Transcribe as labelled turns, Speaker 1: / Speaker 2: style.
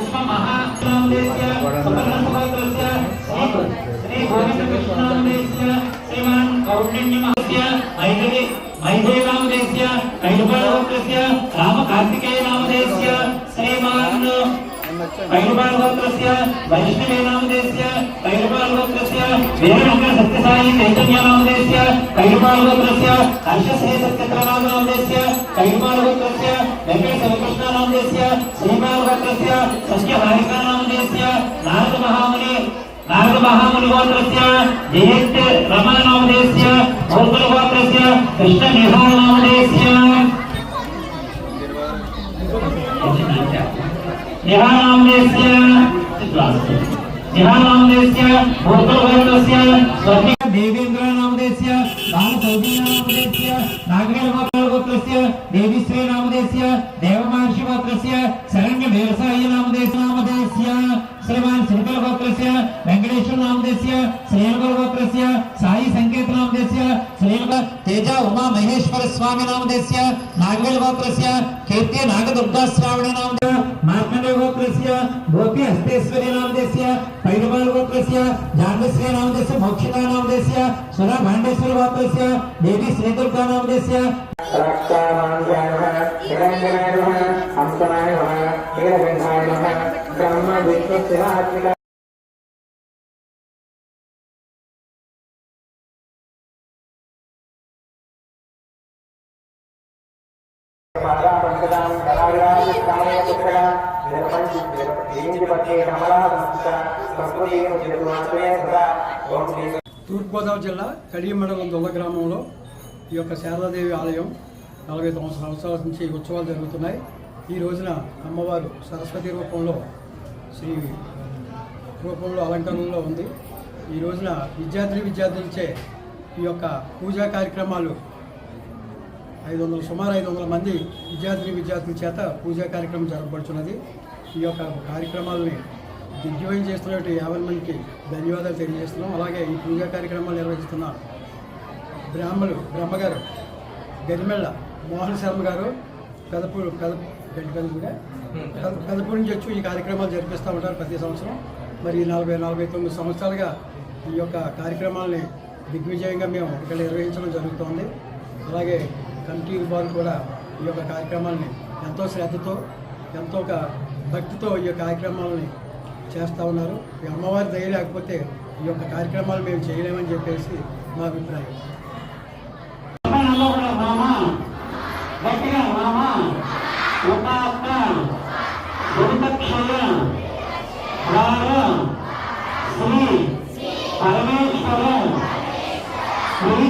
Speaker 1: మహానామదేశ్య సువర్ణసుభద్రస్య శ్రీ గోవిందకృష్ణనామదేశ్య శ్రీమాన్ కౌండిన్యమహస్య మైథిలి మైథిలీనామదేశ్య కైలపాలగోత్రస్య రామకార్తికేయనామదేశ్య శ్రీమాన్ కైలపాలగోత్రస్య వైష్ణవేనామదేశ్య కైలపాలగోత్రస్య వీరశంకర సత్యసాయి చైతన్యనామదేశ్య కైలపాలగోత్రస్య హర్షశ్రీ సత్యత్రనామదేశ్య కైలపాలగోత్రస్య नारदमहामुनिगोत्रस्य जयन्त रमानामधेयस्य भोर्गलगोत्रस्य कृष्णनिहानामधेयस्य निहानामधेयस्य निहानामधेयस्य भोर्गलगोत्रस्य देवेन्द्रनामधेयस्य रामचौधरीनामधेयस्य नागरेलगोत्रस्य श्रीमान श्रीकल गोत्रस्य वेंकटेश्वर नामदेस्य श्रीयलगल गोत्रस्य साई संकेत नाम श्रीयलगल तेज उमा महेश्वर स्वामी नामदेस्य नागवेल गोत्रस्य कीर्ति नागदुर्गा श्रावणी नामदेस्य मार्कंडेय गोत्रस्य गोपी हस्तेश्वरी नामदेस्य पैदवाल गोत्रस्य जान्विश्री नामदेस्य मोक्षिता नामदेस्य
Speaker 2: सुना भांडेश्वर गोत्रस्य देवी श्री दुर्गा नाम रक्षा బ్రహ్మ విష్ణు
Speaker 3: తూర్పుగోదావరి జిల్లా కడియ మండలం దొల్ల గ్రామంలో ఈ యొక్క శారదాదేవి ఆలయం నలభై తొమ్మిది సంవత్సరాల నుంచి ఉత్సవాలు జరుగుతున్నాయి. ఈ రోజున అమ్మవారు సరస్వతి రూపంలో శ్రీ రూపంలో అలంకరణలో ఉంది. ఈ రోజున విద్యార్థి విద్యార్థులచే ఈ యొక్క పూజా కార్యక్రమాలు ఐదు వందల సుమారు ఐదు వందల మంది విద్యార్థి విద్యార్థుల చేత పూజా కార్యక్రమం జరగబడుతున్నది ఈ యొక్క కార్యక్రమాలని దిగ్విజయం చేస్తున్నట్టు యాభై మందికి ధన్యవాదాలు తెలియజేస్తున్నాం. అలాగే ఈ పూజా కార్యక్రమాలు నిర్వహిస్తున్న బ్రాహ్మలు బ్రహ్మగారు గరిమెళ్ళ మోహన్ శర్మ గారు పెదపూరు పెద గడ్డి పెదపూడే పెద- పెదపూడి నుంచి వచ్చి ఈ కార్యక్రమాలు జరిపిస్తూ ఉంటారు ప్రతి సంవత్సరం. మరి ఈ నలభై నలభై తొమ్మిది సంవత్సరాలుగా ఈ యొక్క కార్యక్రమాలని దిగ్విజయంగా మేము ఇక్కడ నిర్వహించడం జరుగుతోంది. అలాగే కమిటీ వారు కూడా ఈ యొక్క కార్యక్రమాలని ఎంతో శ్రద్ధతో ఎంతో ఒక భక్తితో ఈ యొక్క కార్యక్రమాలని చేస్తూ ఉన్నారు. ఈ అమ్మవారి దయ లేకపోతే ఈ యొక్క కార్యక్రమాలు మేము చేయలేమని చెప్పేసి మా అభిప్రాయం
Speaker 1: గట్టిగా రామ ఒక అక్క దురితక్షయ భార శ్రీ పరమేశ్వరం శ్రీ